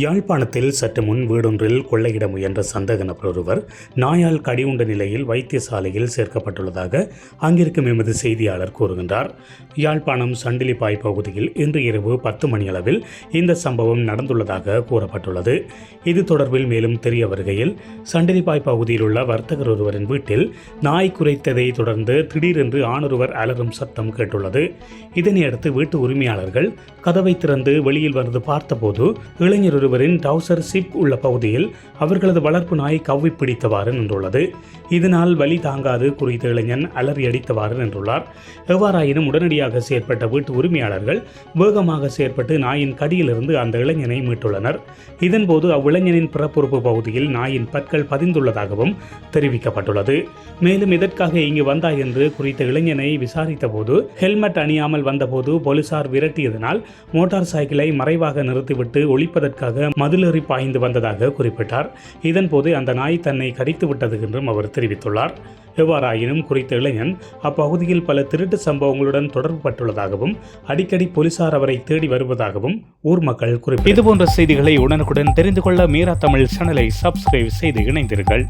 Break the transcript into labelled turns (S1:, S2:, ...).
S1: யாழ்ப்பாணத்தில் சற்று முன் வீடொன்றில் கொள்ளையிட முயன்ற சந்தேக நபர் ஒருவர் நாயால் கடிவுண்ட நிலையில் வைத்தியசாலையில் சேர்க்கப்பட்டுள்ளதாக அங்கிருக்கும் எமது செய்தியாளர் கூறுகின்றார். யாழ்ப்பாணம் சண்டிலிப்பாய் பகுதியில் இன்று இரவு பத்து மணியளவில் இந்த சம்பவம் நடந்துள்ளதாக கூறப்பட்டுள்ளது. இது தொடர்பில் மேலும் தெரிய வருகையில் சண்டிலிப்பாய் பகுதியில் உள்ள வர்த்தகர் ஒருவரின் வீட்டில் நாய் குறைத்ததை தொடர்ந்து திடீரென்று ஆணொருவர் அலறும் சத்தம் கேட்டுள்ளது. இதனையடுத்து வீட்டு உரிமையாளர்கள் கதவை திறந்து வெளியில் வந்து பார்த்தபோது இளைஞர் ஒருவரின் டவுசர் சிப் உள்ள பகுதியில் அவர்களது வளர்ப்பு நாய் கவ்வி பிடித்தவாறு நின்றுள்ளது. இதனால் வலி தாங்காது குறித்த இளைஞன் அலறி அடித்தவாறு நின்றுள்ளார். எவ்வாறாயினும் உடனடியாக செயற்பட்ட வீட்டு உரிமையாளர்கள் வேகமாக செயற்பட்டு நாயின் கடியிலிருந்து அந்த இளைஞனை மீட்டுள்ளனர். இதன்போது அவ்விளைஞனின் பிறப்புறுப்பு பகுதியில் நாயின் பற்கள் பதிந்துள்ளதாகவும் தெரிவிக்கப்பட்டுள்ளது. மேலும் இதற்காக இங்கு வந்தாய் என்று குறித்த இளைஞனை விசாரித்த போது ஹெல்மெட் அணியாமல் வந்தபோது போலீசார் விரட்டியதனால் மோட்டார் சைக்கிளை மறைவாக நிறுத்திவிட்டு ஒழிப்பதற்காக மதிலேறி பாய்ந்து வந்ததாக குறிப்பிட்டார். இதன்போது அந்த நாய் தன்னை கடித்து விட்டது என்றும் அவர் தெரிவித்துள்ளார். எவ்வாறாயினும் குறித்த இளைஞன் அப்பகுதியில் பல திருட்டு சம்பவங்களுடன் தொடர்பு பட்டுள்ளதாகவும் அடிக்கடி போலீசார் அவரை தேடி வருவதாகவும் ஊர் மக்கள் குறிப்பிட்டு இதுபோன்ற செய்திகளை உடனுக்குடன் தெரிந்து கொள்ள மீரா தமிழ் சேனலை சப்ஸ்கிரைப் செய்து இணைந்தீர்கள்